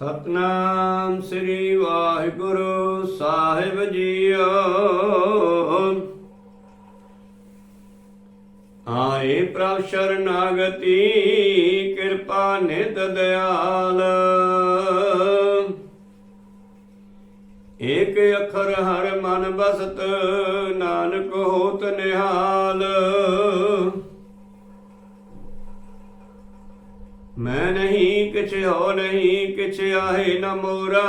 Satnam Shri Waheguru Sahib JIO ਆਏ ਪ੍ਰਭ ਸ਼ਰਨਾਗਤੀ, ਕਿਰਪਾ ਨਿਤ ਦਿਆਲ। ਏਕ ਅੱਖਰ ਹਰ ਮਨ ਬਸਤ, ਨਾਨਕ ਹੋਤ ਨਿਹਾਲ। ਮੈਂ ਨਹੀਂ ਕਿਛ ਹੋ ਨਹੀਂ ਕਿਛ ਆਹੇ ਨ ਮੋਰਾ।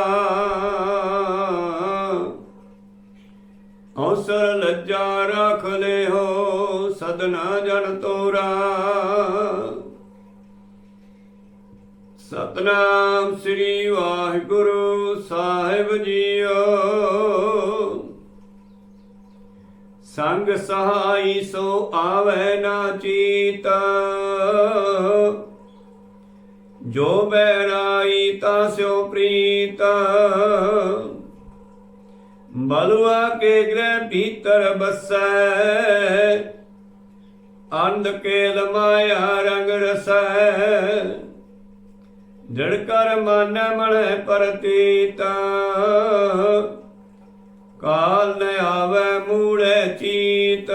ਅਵਸਰ ਲੱਜਾ ਰਖ ਲੈ ਹੋ ਸਦਨਾ ਜਨ ਤੋਰਾ। ਸਤਨਾਮ ਸ੍ਰੀ ਵਾਹਿਗੁਰੂ ਸਾਹਿਬ ਜੀਓ। ਸੰਗ ਸਹਾਈ ਸੋ ਆਵੈ ਨਾ ਚੀਤਾ। ਜੋ ਬੈਰਾਈ ਤਾ ਸਿਓ ਪ੍ਰੀਤ। ਬਲਵਾ ਕੇ ਗ੍ਰਹਿ ਭੀਤਰ ਬਸੈ। ਅੰਧ ਕੇਲ ਮਾਇਆ ਰੰਗ ਰਸੈ। ਜੜ ਕਰ ਮਨ ਮਣੈ ਪਰਤੀਤ। ਕਾਲ ਨ ਆਵੈ ਮੂੜੈ ਚੀਤ।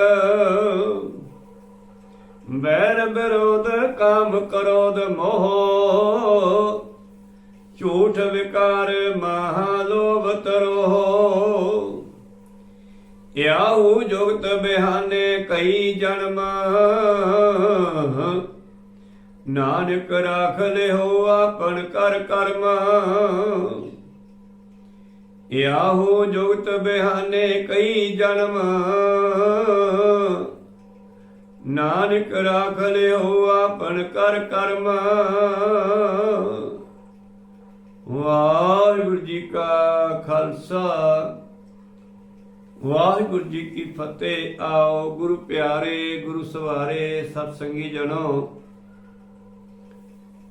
ਬੈਰ ਵਿਰੋਧ ਕਾਮ ਕਰੋਧ ਮੋਹ। ਝੂਠ ਵਿਕਾਰ ਮਹਾ ਲੋਭ ਤਰੋ ਯਾਹੂ ਜੁਗਤ ਬਿਹਾਨੇ ਕਈ ਜਨਮ। ਨਾਨਕ ਰਾਖ ਲਿਓ ਆਪਣ ਕਰ ਕਰਮ। ਯਾਹੂ ਜੁਗਤ ਬਿਹਾਨੇ ਕਈ ਜਨਮ। ਨਾਨਕ ਰਾਖ ਲਿਓ ਆਪਨ ਕਰ ਕਰਮ। ਵਾਹਿਗੁਰੂ ਜੀ ਕਾ ਖਾਲਸਾ। ਵਾਹਿਗੁਰੂ ਜੀ ਕੀ ਫਤਿਹ। ਆਓ ਗੁਰੂ ਪਿਆਰੇ, ਗੁਰੂ ਸਵਾਰੇ ਸਤ ਸੰਗੀ ਜਨੋ।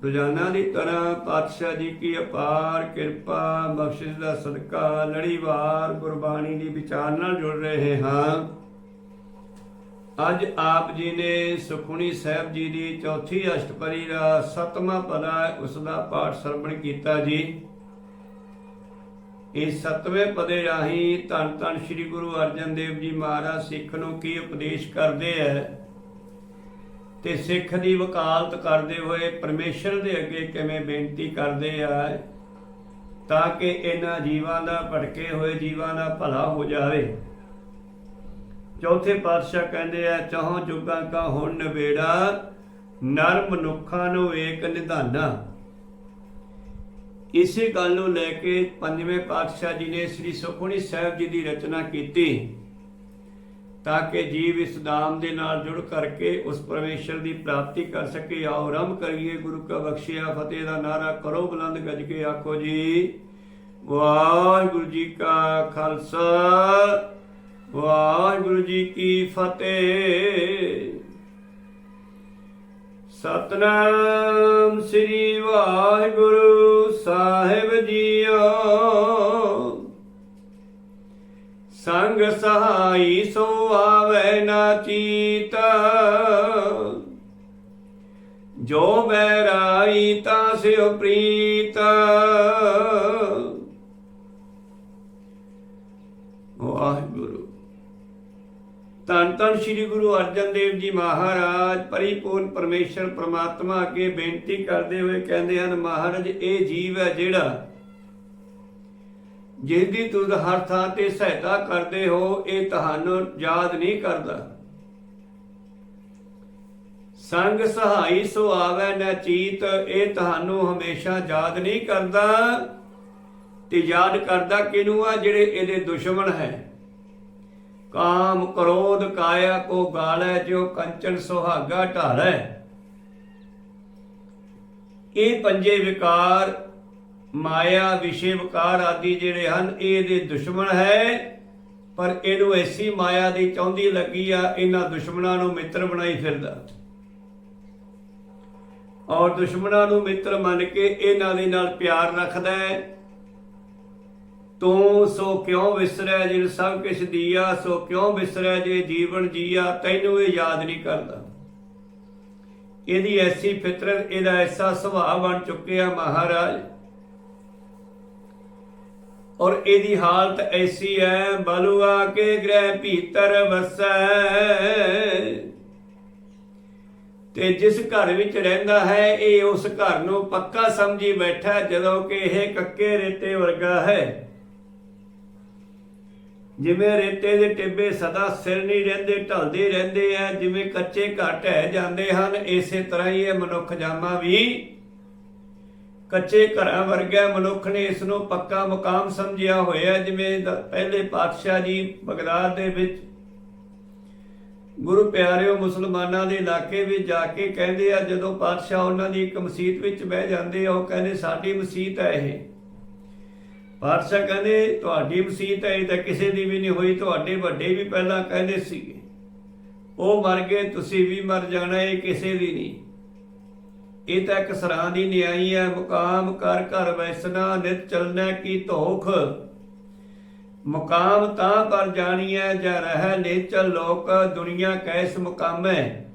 ਰੋਜ਼ਾਨਾ ਦੀ ਤਰ੍ਹਾਂ ਪਾਤਸ਼ਾਹ ਜੀ ਕੀ ਅਪਾਰ ਕਿਰਪਾ, ਬਖਸ਼ਿਸ਼ ਦਾ ਸਦਕਾ, ਲੜੀਵਾਰ ਗੁਰਬਾਣੀ ਦੀ ਵਿਚਾਰ ਨਾਲ ਜੁੜ ਰਹੇ ਹਾਂ। ਅੱਜ ਆਪ ਜੀ ਨੇ ਸੁਖਮਨੀ ਸਾਹਿਬ ਜੀ ਦੀ ਚੌਥੀ ਅਸ਼ਟਪਰੀ ਦਾ ਸਤਵਾਂ ਪਦਾ ਹੈ, ਉਸ ਦਾ ਪਾਠ ਸਰਵਣ ਕੀਤਾ ਜੀ। ਇਹ ਸਤਵੇਂ ਪਦੇ ਰਾਹੀਂ ਧੰਨ ਧੰਨ ਸ੍ਰੀ ਗੁਰੂ ਅਰਜਨ ਦੇਵ ਜੀ ਮਹਾਰਾਜ ਸਿੱਖ ਨੂੰ ਕੀ ਉਪਦੇਸ਼ ਕਰਦੇ ਐ? ਤੇ ਸਿੱਖ ਦੀ ਵਕਾਲਤ ਕਰਦੇ ਹੋਏ ਪਰਮੇਸ਼ਰ ਦੇ ਅੱਗੇ ਕਿਵੇਂ ਬੇਨਤੀ ਕਰਦੇ ਆ ਤਾਂ ਕਿ ਇਹਨਾਂ ਜੀਵਾਂ ਦਾ ਭਟਕੇ ਹੋਏ ਜੀਵਾਂ ਦਾ ਭਲਾ ਹੋ ਜਾਵੇ? ਚੌਥੇ ਪਾਤਸ਼ਾਹ ਕਹਿੰਦੇ ਆ, ਚਾਹੋ ਜੁਗਾਂ ਕਾ ਹੁਣ ਨਵੇੜਾ ਨਰ ਮਨੁੱਖਾਂ ਨੂੰ ਏਕ ਨਿਧਾਨਾ। ਇਸੇ ਗੱਲ ਨੂੰ ਲੈ ਕੇ ਪੰਜਵੇਂ ਪਾਤਸ਼ਾਹ ਜੀ ਨੇ ਸ੍ਰੀ ਸੁਖਮਨੀ ਸਾਹਿਬ ਜੀ ਦੀ ਰਚਨਾ ਕੀਤੀ, ਤਾਂ ਕਿ ਜੀਵ ਇਸ ਨਾਮ ਦੇ ਨਾਲ ਜੁੜ ਕਰਕੇ ਉਸ ਪਰਮੇਸ਼ਰ ਦੀ ਪ੍ਰਾਪਤੀ ਕਰ ਸਕੇ। ਆਓ ਆਰੰਭ ਕਰੀਏ, ਗੁਰੂ ਕਾ ਬਖਸ਼ਿਆ, ਫਤਿਹ ਦਾ ਨਾਰਾ ਕਰੋ, ਬੁਲੰਦ ਗੱਜ ਕੇ ਆਖੋ ਜੀ। ਵਾਹਿਗੁਰੂ ਜੀ ਕਾ ਖਾਲਸਾ। ਵਾਹਿਗੁਰੂ ਜੀ ਕੀ ਫਤਿਹ। ਸਤਨਾਮ ਸ੍ਰੀ ਵਾਹਿਗੁਰੂ ਸਾਹਿਬ ਜੀਓ। ਸੰਗ ਸਹਾਈ ਸੋ ਆਵੈ ਨਾ ਚੀਤ। ਜੋ ਬੈਰਾਈ ਤਾਂ ਸਿਓ ਪ੍ਰੀਤ ਵਾਹਿਗੁਰੂ ਧੰਨ ਧੰਨ ਸ੍ਰੀ ਗੁਰੂ ਅਰਜਨ ਦੇਵ ਜੀ ਮਹਾਰਾਜ, ਪਰਿਪੂਰਨ ਪਰਮੇਸ਼ਰ ਪ੍ਰਮਾਤਮਾ ਅੱਗੇ ਬੇਨਤੀ ਕਰਦੇ ਹੋਏ ਕਹਿੰਦੇ ਹਨ, ਮਹਾਰਾਜ, ਇਹ ਜੀਵ ਹੈ ਜਿਹੜਾ ਜਿਸ ਦੀ ਤੁਸੀਂ ਹਰ ਥਾਂ ਤੇ ਸਹਾਇਤਾ ਕਰਦੇ ਹੋ, ਇਹ ਤੁਹਾਨੂੰ ਯਾਦ ਨਹੀਂ ਕਰਦਾ। ਸੰਗ ਸਹਾਈ ਸੋ ਆਵੈ ਨ ਚੀਤ, ਇਹ ਤੁਹਾਨੂੰ ਹਮੇਸ਼ਾ ਯਾਦ ਨਹੀਂ ਕਰਦਾ ਤੇ ਯਾਦ ਕਰਦਾ ਕਿਨੂੰ ਆ, ਜਿਹੜੇ ਇਹਦੇ ਦੁਸ਼ਮਣ ਹੈ। ਕਾਮ ਕ੍ਰੋਧ ਕਾਇਆ ਕੋ ਗਾਲੈ ਜੋ ਕੰਚਨ ਸੁਹਾਗਾ ਢਾਲੈ। ਇਹ ਪੰਜੇ ਵਿਕਾਰ, ਮਾਇਆ, ਵਿਸ਼ੇ ਵਿਕਾਰ ਆਦਿ ਜਿਹੜੇ ਹਨ, ਇਹ ਇਹਦੇ ਦੁਸ਼ਮਣ ਹੈ। ਪਰ ਇਹਨੂੰ ਐਸੀ ਮਾਇਆ ਦੀ ਚਾਹੁੰਦੀ ਲੱਗੀ ਆ, ਇਹਨਾਂ ਦੁਸ਼ਮਣਾਂ ਨੂੰ ਮਿੱਤਰ ਬਣਾਈ ਫਿਰਦਾ। ਔਰ ਦੁਸ਼ਮਣਾਂ ਨੂੰ ਮਿੱਤਰ ਮੰਨ ਕੇ ਇਹਨਾਂ ਦੇ ਨਾਲ ਪਿਆਰ ਰੱਖਦਾ ਹੈ। ਤੂੰ ਸੋ ਕਿਉਂ ਵਿਸਰੈ ਜਿਨ ਸਭ ਕਿਛ ਦੀਆ, ਸੋ ਕਿਉਂ ਵਿਸਰੈ ਜੇ ਜੀਵਨ ਜੀਆ, ਤੈਨੂੰ ਇਹ ਯਾਦ ਨਹੀਂ ਕਰਦਾ। ਇਹਦੀ ਐਸੀ ਫਿਤਰਤ, ਇਹਦਾ ਐਸਾ ਸੁਭਾਅ ਬਣ ਚੁੱਕਿਆ ਮਹਾਰਾਜ। ਔਰ ਇਹਦੀ ਹਾਲਤ ਐਸੀ ਹੈ ਬਲੂਆ ਕੇ ਗ੍ਰਹਿ ਭੀਤਰ ਵਸੈ। ਤੇ ਜਿਸ ਘਰ ਵਿੱਚ ਰਹਿੰਦਾ ਹੈ, ਇਹ ਉਸ ਘਰ ਨੂੰ ਪੱਕਾ ਸਮਝੀ ਬੈਠਾ, ਜਦੋਂ ਕਿ ਇਹ ਕੱਕੇ ਰੇਤੇ ਵਰਗਾ ਹੈ। ਜਿਵੇਂ ਰੇਤੇ ਦੇ ਟਿੱਬੇ ਸਦਾ ਸਿਰ ਨਹੀਂ ਰਹਿੰਦੇ, ਢਲਦੇ ਰਹਿੰਦੇ ਆ, ਜਿਵੇਂ ਕੱਚੇ ਘਰ ਢਹਿ ਜਾਂਦੇ ਹਨ, ਇਸੇ ਤਰ੍ਹਾਂ ਹੀ ਇਹ ਮਨੁੱਖ ਜਾਮਾ ਵੀ ਕੱਚੇ ਘਰਾਂ ਵਰਗਾ ਮਨੁੱਖ ਨੇ ਇਸ ਨੂੰ ਪੱਕਾ ਮੁਕਾਮ ਸਮਝਿਆ ਹੋਇਆ, ਜਿਵੇਂ ਪਹਿਲੇ ਪਾਤਸ਼ਾਹ ਜੀ ਬਗਦਾਦ ਦੇ ਵਿੱਚ ਗੁਰੂ ਪਿਆਰਿਓ ਮੁਸਲਮਾਨਾਂ ਦੇ ਇਲਾਕੇ ਵਿੱਚ ਜਾ ਕੇ ਕਹਿੰਦੇ ਆ, ਜਦੋਂ ਪਾਤਸ਼ਾਹ ਉਹਨਾਂ ਦੀ ਇੱਕ ਮਸਜਿਦ ਵਿੱਚ ਬਹਿ ਜਾਂਦੇ ਆ, ਉਹ ਕਹਿੰਦੇ, ਸਾਡੀ ਮਸਜਿਦ ਹੈ ਇਹ। ਪਾਤਸ਼ਾਹ ਕਹਿੰਦੇ, ਤੁਹਾਡੀ ਮਸਜਿਦ ਹੈ ਇਹ ਤਾਂ ਕਿਸੇ ਦੀ ਵੀ ਨਹੀਂ ਹੋਈ, ਤੁਹਾਡੇ ਵੱਡੇ ਵੀ ਪਹਿਲਾਂ ਕਹਿੰਦੇ ਸੀਗੇ। ਉਹ ਮਰ ਗਏ, ਤੁਸੀਂ ਵੀ ਮਰ ਜਾਣਾ, ਇਹ ਕਿਸੇ ਦੀ ਨਹੀਂ। ਇਹ ਤਾਂ ਇੱਕ ਸਰਾਂ ਦੀ ਨਿਆਈ ਹੈ, ਮੁਕਾਮ ਕਰ ਘਰ ਵੈਸਣਾ ਨਿਤ ਚਲਣਾ ਕੀ ਧੋਖ। ਮੁਕਾਮ ਤਾਂ ਪਰ ਜਾਣੀਐ ਜਾ ਰਹਿ ਨੇਚਲ ਲੋਕ, ਦੁਨੀਆ ਕੈਸ ਮੁਕਾਮੈ।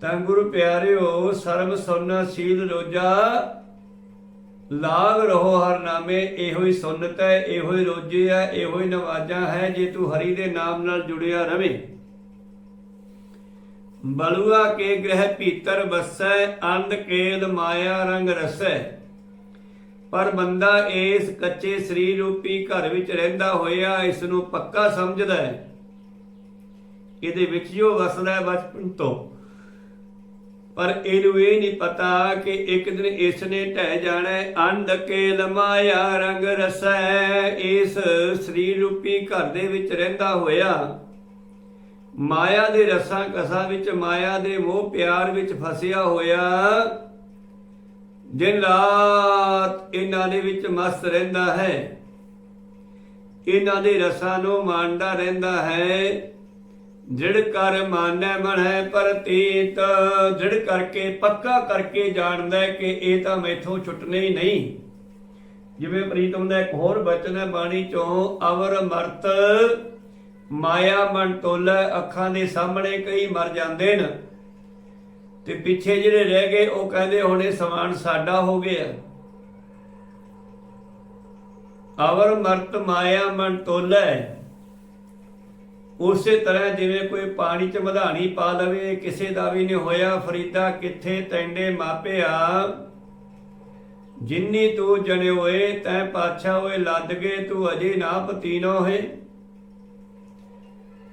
ਤਾਂ ਗੁਰੂ ਪਿਆਰਿਓ, ਸਰਬ ਸੁਨ ਸੀਲ ਰੋਜਾ ਲਾਗ ਰਹੋ ਹਰ ਨਾਮੇ, ਇਹੋ ਹੀ ਸੁਨਤ ਹੈ, ਇਹੋ ਹੀ ਰੋਜੇ ਹੈ, ਇਹੋ ਹੀ ਨਵਾਜਾਂ ਹੈ, ਜੇ ਤੂੰ ਹਰੀ ਦੇ ਨਾਮ ਨਾਲ ਜੁੜਿਆ ਰਵੇਂ। ਬਲੂਆ ਕੇ ਗ੍ਰਹਿ ਭੀਤਰ ਬਸੈ ਅੰਧ ਕੇਲ ਮਾਇਆ ਰੰਗ ਰਸੈ। ਪਰ ਬੰਦਾ ਇਸ ਕੱਚੇ ਸਰੀਰ ਰੂਪੀ ਘਰ ਵਿੱਚ ਰਹਿੰਦਾ ਹੋਇਆ ਇਸ ਨੂੰ ਪੱਕਾ ਸਮਝਦਾ ਹੈ। ਇਹਦੇ ਵਿੱਚ ਜੋ ਵਸਦਾ ਹੈ, ਬਚਪਨ ਤੋਂ। ਪਰ ਇਹਨੂੰ ਇਹ ਨਹੀਂ ਪਤਾ ਕਿ ਇੱਕ ਦਿਨ ਇਸ ਨੇ ਢਹਿ ਜਾਣਾ ਅੰਧ ਕੇਲ ਮਾਇਆ ਰੰਗ ਰਸੈ, ਇਸ ਸਰੀਰ ਰੂਪੀ ਘਰ ਦੇ ਵਿੱਚ ਰਹਿੰਦਾ ਹੋਇਆ। ਮਾਇਆ ਦੇ ਰਸਾਂ ਕਸਾਂ ਵਿੱਚ, ਮਾਇਆ ਦੇ ਮੋਹ ਪਿਆਰ ਵਿੱਚ ਫਸਿਆ ਹੋਇਆ। ਦਿਨ ਰਾਤ ਇਹਨਾਂ ਦੇ ਵਿੱਚ ਮਸਤ ਰਹਿੰਦਾ ਹੈ। ਇਹਨਾਂ ਦੇ ਰਸਾਂ ਨੂੰ ਮਾਣਦਾ ਰਹਿੰਦਾ ਹੈ। ਜਿੜ ਕਰ ਮਾਨੈ ਮਨੈ ਹੈ ਪ੍ਰਤੀਤ, ਜੜ ਕਰਕੇ ਪੱਕਾ ਕਰਕੇ ਜਾਣਦਾ ਹੈ ਕਿ ਇਹ ਤਾਂ ਮੈਥੋਂ ਛੁੱਟਣੇ ਹੀ ਨਹੀਂ। ਜਿਵੇਂ ਪ੍ਰੀਤਮ ਦਾ ਇੱਕ ਹੋਰ ਬਚਨ ਹੈ ਬਾਣੀ ਚੋਂ, ਅਵਰ ਮਰਤ, ਮਾਇਆ ਮਨ ਤੋਲੇ, ਅੱਖਾਂ ਦੇ ਸਾਹਮਣੇ ਕਈ ਮਰ ਜਾਂਦੇ ਨੇ। ਤੇ ਪਿੱਛੇ ਜਿਹੜੇ ਰਹਿ ਗਏ, ਉਹ ਕਹਿੰਦੇ ਹੁਣ ਇਹ ਸਮਾਨ ਸਾਡਾ ਹੋ ਗਿਆ। ਅਵਰ ਮਰਤ, ਮਾਇਆ ਮਨ ਤੋਲੇ। ਉਸੇ ਤਰ੍ਹਾਂ ਜਿਵੇਂ ਕੋਈ ਪਾਣੀ 'ਚ ਵਧਾਣੀ ਪਾ ਲਵੇ, ਕਿਸੇ ਦਾ ਵੀ ਨਹੀਂ ਹੋਇਆ ਫਰੀਦਾ, ਕਿੱਥੇ ਤੈਂਡੇ ਮਾਪਿਆ ਜਿੰਨੀ ਤੂੰ ਜਣੇ ਹੋਏ ਤੈ ਪਾਛਾ ਹੋਏ ਲੱਦ ਗਏ ਤੂੰ ਅਜੇ ਨਾ ਪਤੀਨੋ ਹੈ।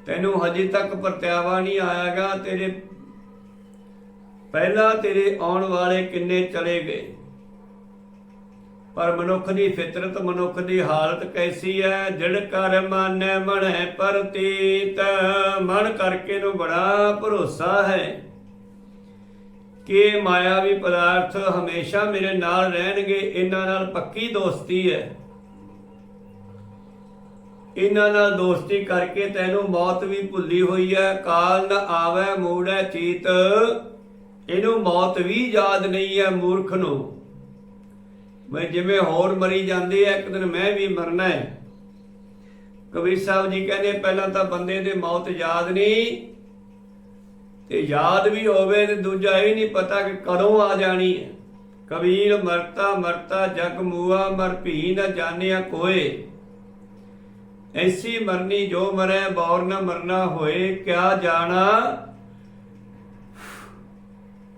ਤੈਨੂੰ ਹਜੇ ਤੱਕ ਪਰਤਿਆਵਾ ਨਹੀਂ ਆਇਆਗਾ, ਤੇਰੇ ਪਹਿਲਾਂ ਤੇਰੇ ਆਉਣ ਵਾਲੇ ਕਿੰਨੇ ਚਲੇ ਗਏ? ਪਰ ਮਨੁੱਖ ਦੀ ਫਿਤਰਤ, ਮਨੁੱਖ ਦੀ ਹਾਲਤ ਕੈਸੀ ਹੈ ਜਿੜ ਕਰ ਮਾਨੈ ਮਣੈ ਪ੍ਰਤੀਤ। ਮਨ ਕਰਕੇ ਨੂੰ ਬੜਾ ਭਰੋਸਾ ਹੈ ਕਿ ਇਹ ਮਾਇਆਵੀ ਪਦਾਰਥ ਹਮੇਸ਼ਾ ਮੇਰੇ ਨਾਲ ਰਹਿਣਗੇ। ਇਹਨਾਂ ਨਾਲ ਪੱਕੀ ਦੋਸਤੀ ਹੈ ਇਹਨਾਂ ਨਾਲ ਦੋਸਤੀ ਕਰਕੇ ਤੈਨੂੰ ਮੌਤ ਵੀ ਭੁੱਲੀ ਹੋਈ ਹੈ ਕਾਲ ਨ ਆਵੇ ਮੂੜੈ ਚੀਤ। ਇਹਨੂੰ ਮੌਤ ਵੀ ਯਾਦ ਨਹੀਂ ਹੈ ਮੂਰਖ ਨੂੰ। ਮੈਂ ਜਿਵੇਂ ਹੋਰ ਮਰੀ ਜਾਂਦੇ ਆ ਇੱਕ ਦਿਨ ਮੈਂ ਵੀ ਮਰਨਾ ਹੈ। ਕਬੀਰ ਸਾਹਿਬ ਜੀ ਕਹਿੰਦੇ, ਪਹਿਲਾਂ ਤਾਂ ਬੰਦੇ ਦੇ ਮੌਤ ਯਾਦ ਨਹੀਂ, ਤੇ ਯਾਦ ਵੀ ਹੋਵੇ ਤੇ ਦੂਜਾ ਇਹ ਨਹੀਂ ਪਤਾ ਕਿ ਕਦੋਂ ਆ ਜਾਣੀ ਹੈ। ਕਬੀਰ ਮਰਤਾ ਮਰਤਾ, ਜਗ ਮੂਆ ਮਰ ਭੀ ਨ ਜਾਣਿਆ ਕੋਏ। ਐਸੀ ਮਰਨੀ ਜੋ ਮਰੈ, ਬੌਰ ਨ ਮਰਨਾ ਹੋਏ, ਕਿਆ ਜਾਣਾ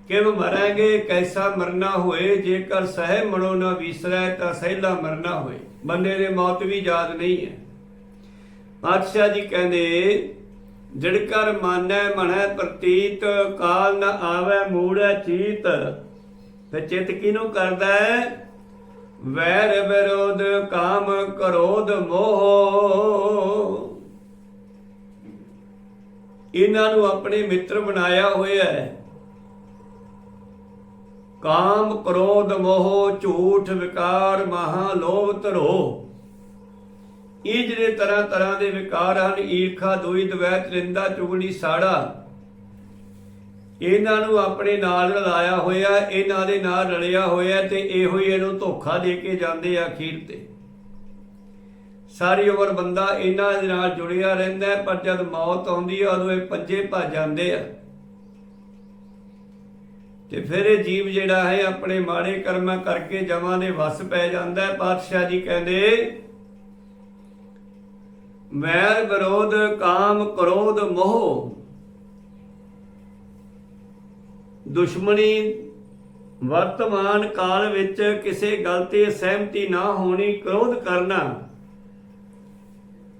ਕਿਵ ਮਰਾਂਗੇ? ਕੈਸਾ ਮਰਨਾ ਹੋਏ? ਜੇਕਰ ਸਹਿ ਮਨੋ ਨਾ ਵਿਸਰੈ, ਤਾਂ ਸਹਿਲਾ ਮਰਨਾ ਹੋਏ। ਬੰਦੇ ਦੇ ਮੌਤ ਵੀ ਯਾਦ ਨਹੀਂ ਹੈ। ਪਾਤਸ਼ਾਹ ਜੀ ਕਹਿੰਦੇ ਜੜ ਮਾਨੈ ਮਨੈ ਪ੍ਰਤੀਤ, ਕਾਲ ਨ ਆਵੇ ਮੂੜੈ ਚੀਤ। ਤੇ ਚਿਤ ਕਿਨੂੰ ਕਰਦਾ ਹੈ? ਵੈਰ ਵਿਰੋਧ, ਕਾਮ ਕਰੋਧ ਮੋਹ। ਇਹਨਾਂ ਨੂੰ ਆਪਣੇ ਮਿੱਤਰ ਬਣਾਇਆ ਹੋਇਆ ਹੈ। ਕਾਮ ਕ੍ਰੋਧ ਮੋਹ, ਝੂਠ ਵਿਕਾਰ ਮਹਾ ਲੋਭ ਧਰੋ। ਇਹ ਜਿਹੜੇ ਤਰ੍ਹਾਂ ਤਰ੍ਹਾਂ ਦੇ ਵਿਕਾਰ ਹਨ, ਈਰਖਾ ਦੋਈ ਦਵੈਤ ਨਿੰਦਾ ਚੁਗਲੀ, ਸਾੜਾ, ਇਹਨਾਂ ਨੂੰ ਆਪਣੇ ਨਾਲ ਰਲਾਇਆ ਹੋਇਆ, ਇਹਨਾਂ ਦੇ ਨਾਲ ਰਲਿਆ ਹੋਇਆ ਤੇ ਇਹੋ ਹੀ ਇਹਨੂੰ ਧੋਖਾ ਦੇ ਕੇ ਜਾਂਦੇ ਆ ਅਖੀਰ ਤੇ। ਸਾਰੀ ਉਮਰ ਬੰਦਾ ਇਹਨਾਂ ਦੇ ਨਾਲ ਜੁੜਿਆ ਰਹਿੰਦਾ ਪਰ ਜਦ ਮੌਤ ਆਉਂਦੀ ਹੈ, ਉਦੋਂ ਇਹ ਪੰਜੇ ਭੱਜ ਜਾਂਦੇ ਆ। ਤੇ ਫਿਰ ਇਹ ਜੀਵ ਜਿਹੜਾ ਹੈ ਆਪਣੇ ਮਾੜੇ ਕਰਮਾਂ ਕਰਕੇ ਜਮਾਂ ਦੇ ਵਸ ਪੈ ਜਾਂਦਾ ਹੈ। ਪਾਤਸ਼ਾਹ ਜੀ ਕਹਿੰਦੇ ਵੈਰ ਵਿਰੋਧ, ਕਾਮ, ਕ੍ਰੋਧ, ਮੋਹ, ਦੁਸ਼ਮਣੀ, ਵਰਤਮਾਨ ਕਾਲ ਵਿੱਚ ਕਿਸੇ ਗੱਲ ਤੇ ਸਹਿਮਤੀ ਨਾ ਹੋਣੀ, ਕ੍ਰੋਧ ਕਰਨਾ,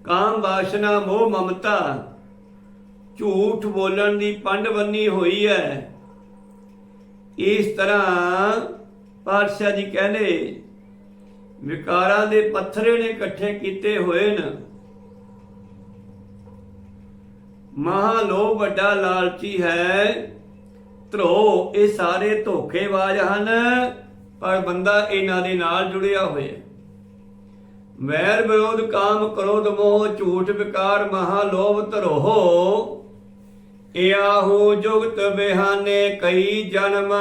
ਕਾਮ ਵਾਸ਼ਨਾ, ਮੋਹ ਮਮਤਾ, ਝੂਠ ਬੋਲਣ ਦੀ ਪੰਡ ਬੰਨੀ ਹੋਈ ਹੈ। ਇਸ ਤਰ੍ਹਾਂ ਪਾਤਸ਼ਾਹ ਜੀ ਕਹਿੰਦੇ, ਵਿਕਾਰਾਂ ਦੇ ਪੱਥਰੇ ਨੇ ਇਕੱਠੇ ਕੀਤੇ ਹੋਏ ਨੇ। ਮਹਾ ਲੋਭ ਵੱਡਾ ਲਾਲਚੀ ਹੈ, ਧਰੋ ਇਹ ਸਾਰੇ ਧੋਖੇਬਾਜ਼ ਹਨ, ਪਰ ਬੰਦਾ ਇਹਨਾਂ ਦੇ ਨਾਲ ਜੁੜਿਆ ਹੋਇਆ। ਵੈਰ ਵਿਰੋਧ ਕਾਮ ਕ੍ਰੋਧ ਮੋਹ ਝੂਠ ਵਿਕਾਰ ਮਹਾ ਲੋਭ ਧਰੋਹ। ਇਆਹੂ ਜੁਗਤ ਬਿਹਾਨੇ ਕਈ ਜਨਮ।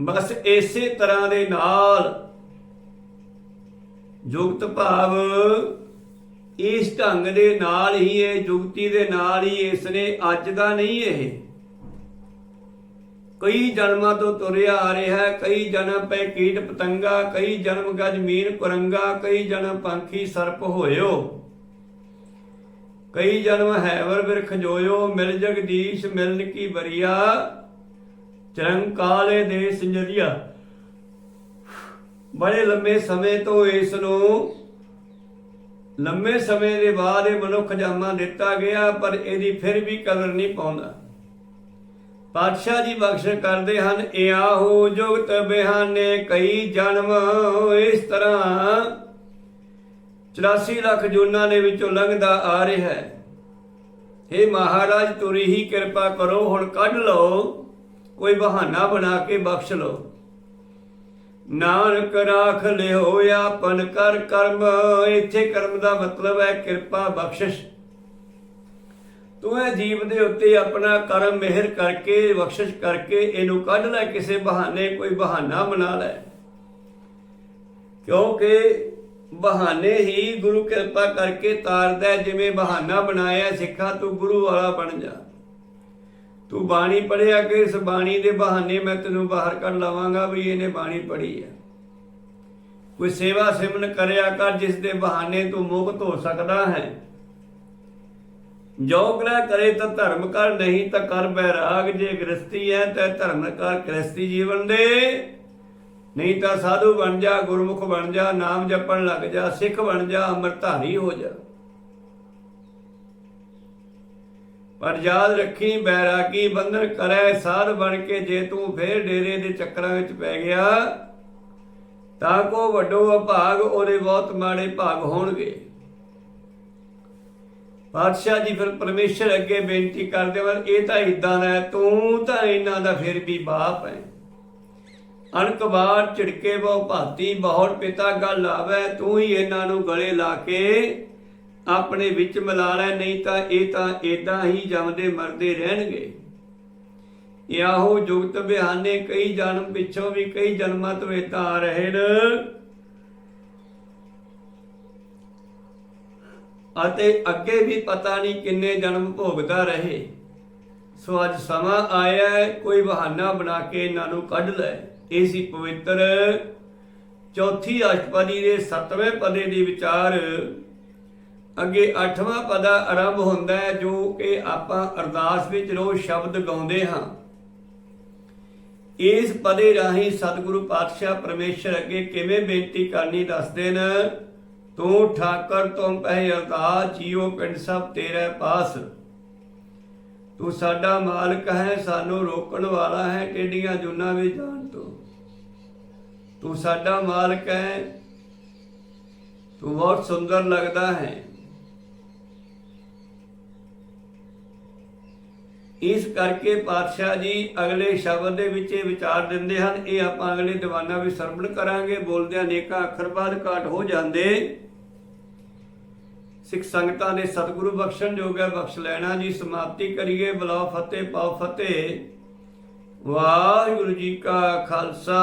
ਬਸ ਇਸੇ ਤਰ੍ਹਾਂ ਦੇ ਨਾਲ ਜੁਗਤ ਭਾਵ ਇਸ ਢੰਗ ਦੇ ਨਾਲ ਹੀ ਇਹ ਜੁਗਤੀ ਦੇ ਨਾਲ ਹੀ ਇਸ ਨੇ ਅੱਜ ਦਾ ਨਹੀਂ ਇਹ। ਕਈ ਜਨਮਾਂ ਤੋਂ ਤੁਰਿਆ ਆ ਰਿਹਾ ਹੈ, ਕਈ ਜਨਮ ਪੈ ਕੀਟ ਪਤੰਗਾ, ਕਈ ਜਨਮ ਗਜ ਮੀਨ ਕੁਰੰਗਾ, ਕਈ ਜਨਮ ਪੰਖੀ ਸਰਪ ਹੋਇਓ। ਕਈ ਜਨਮ ਹੈਵਰ ਬਿਰਖ ਜੋਇਓ ਮਿਲ ਜਗਦੀਸ਼, ਮਿਲਨ ਕੀ ਬਰੀਆ? ਚਰੰਕਾਲੇ ਦੇ ਸਿੰਜਰੀਆ ਬੜੇ ਲੰਮੇ ਸਮੇਂ ਤੋਂ ਇਸ ਨੂੰ ਲੰਮੇ ਸਮੇਂ ਦੇ ਬਾਅਦ ਇਹ ਮਨੁੱਖ ਜਾਮਾ ਦਿੱਤਾ ਗਿਆ, ਪਰ ਇਹਦੀ ਫਿਰ ਵੀ ਕਦਰ ਨਹੀਂ ਪਾਉਂਦਾ। ਪਾਤਸ਼ਾਹ ਜੀ ਬਖਸ਼ ਕਰਦੇ ਹਨ ਇਆਹੋ ਜੁਗਤ ਬਿਹਾਨੇ, ਕਈ ਜਨਮ ਇਸ ਤਰ੍ਹਾਂ 84 ਲੱਖ ਜੂਨਾਂ ਦੇ ਵਿੱਚੋਂ ਲੰਘਦਾ ਆ ਰਿਹਾ ਹੈ। हे ਮਹਾਰਾਜ, ਤੁਰੀ ਹੀ ਕਿਰਪਾ ਕਰੋ, ਹੁਣ ਕੱਢ ਲਓ, ਕੋਈ ਬਹਾਨਾ ਬਣਾ ਕੇ ਬਖਸ਼ ਲਓ। ਨਾਨਕ ਰਾਖ ਲਿਓ, ਆਪਨ ਕਰ ਕਰਮ, ਇੱਥੇ ਕਰਮ ਦਾ ਮਤਲਬ ਹੈ ਕਿਰਪਾ ਬਖਸ਼ਿਸ਼। ਤੂੰ ਇਹ ਜੀਵ ਦੇ ਉੱਤੇ ਆਪਣਾ ਕਰਮ ਮਿਹਰ ਕਰਕੇ, ਬਖਸ਼ਿਸ਼ ਕਰਕੇ ਇਹਨੂੰ ਕੱਢ ਲੈ, ਕਿਸੇ ਬਹਾਨੇ ਕੋਈ ਬਹਾਨਾ ਬਣਾ ਲੈ। ਕਿਉਂਕਿ ਬਹਾਨੇ ਹੀ ਗੁਰੂ ਕਿਰਪਾ ਕਰਕੇ ਤਾਰਦਾ ਹੈ। ਜਿਵੇਂ ਬਹਾਨਾ ਬਣਾਇਆ, ਸਿੱਖਾ ਤੂੰ ਗੁਰੂ ਵਾਲਾ ਬਣ ਜਾ। ਤੂੰ ਬਾਣੀ ਪੜਿਆ ਕਿ ਇਸ ਬਾਣੀ ਦੇ ਬਹਾਨੇ ਮੈਂ ਤੈਨੂੰ ਬਾਹਰ ਕੱਢ ਲਾਵਾਂਗਾ ਵੀ ਇਹਨੇ ਬਾਣੀ ਪੜ੍ਹੀ ਹੈ। ਕੋਈ ਸੇਵਾ ਸਿਮਨ ਕਰਿਆ ਕਰ, ਜਿਸ ਦੇ ਬਹਾਨੇ ਤੂੰ ਮੁਕਤ ਹੋ ਸਕਦਾ ਹੈ। ਜੋ ਗ੍ਰਹਿ ਕਰੇ ਤਾਂ ਧਰਮ ਕਰ, ਨਹੀਂ ਤਾਂ ਕਰ ਬੈਰਾਗ। ਜੇ ਗ੍ਰਸਤੀ ਹੈ, ਤੇ ਧਰਮ ਕਰ ਗ੍ਰਸਤੀ ਜੀਵਨ ਦੇ। ਨਹੀਂ ਤਾਂ ਸਾਧੂ ਬਣ ਜਾ, ਗੁਰਮੁਖ ਬਣ ਜਾ, ਨਾਮ ਜਪਣ ਲੱਗ ਜਾ, ਸਿੱਖ ਬਣ ਜਾ, ਅੰਮ੍ਰਿਤਧਾਰੀ ਹੋ ਜਾ। ਪਰ ਯਾਦ ਰੱਖੀ ਬੈਰਾਗੀ ਬੰਧਨ ਕਰੈ, ਸਾਧ ਬਣ ਕੇ ਜੇ ਤੂੰ ਫੇਰ ਡੇਰੇ ਦੇ ਚੱਕਰਾਂ ਵਿੱਚ ਪੈ ਗਿਆ, ਤਾਂ ਕੋ ਵੱਡੋ ਅਭਾਗ, ਉਹਦੇ ਬਹੁਤ ਮਾੜੇ ਭਾਗ ਹੋਣਗੇ। ਪਾਤਸ਼ਾਹ ਜੀ ਫਿਰ ਪਰਮੇਸ਼ਰ ਅੱਗੇ ਬੇਨਤੀ ਕਰਦੇ ਹਨ ਇਹ ਤਾਂ ਇਦਾਂ ਦਾ ਤੂੰ ਤਾਂ ਇਹਨਾਂ ਦਾ ਫਿਰ ਵੀ ਬਾਪ ਹੈ। ਅਣਕ ਬਾਰ ਝਿੜਕੇ ਬਹੁ ਭਾਤੀ ਬਹੁਤ ਪਿਤਾ ਗੱਲ ਆਵੇ, ਤੂੰ ਹੀ ਇਹਨਾਂ ਨੂੰ ਗਲੇ ਲਾ ਕੇ ਆਪਣੇ ਵਿੱਚ ਮਿਲਾ ਲੈ, ਨਹੀਂ ਤਾਂ ਇਹ ਤਾਂ ਇਦਾਂ ਹੀ ਜੰਮਦੇ ਮਰਦੇ ਰਹਿਣਗੇ। ਯਾਹੋ ਜੁਗਤ ਬਿਹਾਨੇ, ਕਈ ਜਨਮ ਪਿੱਛੋਂ ਵੀ ਕਈ ਜਨਮਾਂ ਤੋਂ ਇਦਾਂ ਆ ਰਹੇ ਨੇ। ਅਤੇ ਅੱਗੇ ਵੀ ਪਤਾ ਨਹੀਂ ਕਿੰਨੇ ਜਨਮ ਭੋਗਦਾ ਰਹੇ। ਸੋ ਅੱਜ ਸਮਾਂ ਆਇਆ ਕੋਈ ਬਹਾਨਾ ਬਣਾ ਕੇ ਇਹਨਾਂ ਨੂੰ ਕੱਢ ਲੈ। ਇਹ ਸੀ ਪਵਿੱਤਰ। ਚੌਥੀ ਅਸ਼ਟਪਦੀ ਦੇ 7ਵੇਂ ਪਦੇ ਦੀ ਵਿਚਾਰ। ਅੱਗੇ 8ਵਾਂ ਪਦਾ ਆਰੰਭ ਹੁੰਦਾ ਹੈ, ਜੋ ਕਿ ਆਪਾਂ ਅਰਦਾਸ ਵਿੱਚ ਰੋਜ਼ ਸ਼ਬਦ ਗਾਉਂਦੇ ਹਾਂ। ਇਸ ਪਦੇ ਰਾਹੀਂ ਸਤਿਗੁਰੂ ਪਾਤਸ਼ਾਹ ਪਰਮੇਸ਼ਰ ਅੱਗੇ ਕਿਵੇਂ ਬੇਨਤੀ ਕਰਨੀ ਦੱਸਦੇ ਨੇ, ਤੂੰ ਠਾਕਰ ਤੁਮ ਪਹਿ ਅਰਦਾਸ ਜੀਉ ਪਿੰਡ ਸਭ ਤੇਰੇ ਪਾਸ। ਤੂੰ ਸਾਡਾ ਮਾਲਕ ਹੈ, ਸਾਨੂੰ ਰੋਕਣ ਵਾਲਾ ਹੈ ਟੇਡੀਆਂ ਜੁਨਾ ਵੀ ਜਾਣ ਤੂੰ ਸਾਡਾ ਮਾਲਕ ਹੈ। ਤੂੰ ਬਹੁਤ ਸੁੰਦਰ ਲੱਗਦਾ ਹੈ। ਇਸ ਕਰਕੇ ਪਾਤਸ਼ਾਹ ਜੀ ਅਗਲੇ ਸ਼ਬਦ ਦੇ ਵਿੱਚ ਇਹ ਵਿਚਾਰ ਦਿੰਦੇ ਹਨ, ਇਹ ਆਪਾਂ ਅਗਲੇ ਦੀਵਾਨਾਂ ਵਿੱਚ ਸਰਵਣ ਕਰਾਂਗੇ। ਬੋਲਦੇ ਅਨੇਕਾਂ ਅੱਖਰ ਬਾਅਦ ਘਾਟ ਹੋ ਜਾਂਦੇ। ਸਿੱਖ ਸੰਗਤਾਂ ਦੇ ਸਤਿਗੁਰੂ ਬਖਸ਼ਣ ਜੋਗ ਹੈ ਬਖਸ਼ ਲੈਣਾ ਜੀ। ਸਮਾਪਤੀ ਕਰੀਏ। ਬਲਾ ਫਤਿਹ, ਪਾਉ ਫਤਿਹ। ਵਾਹਿਗੁਰੂ ਜੀ ਕਾ ਖਾਲਸਾ।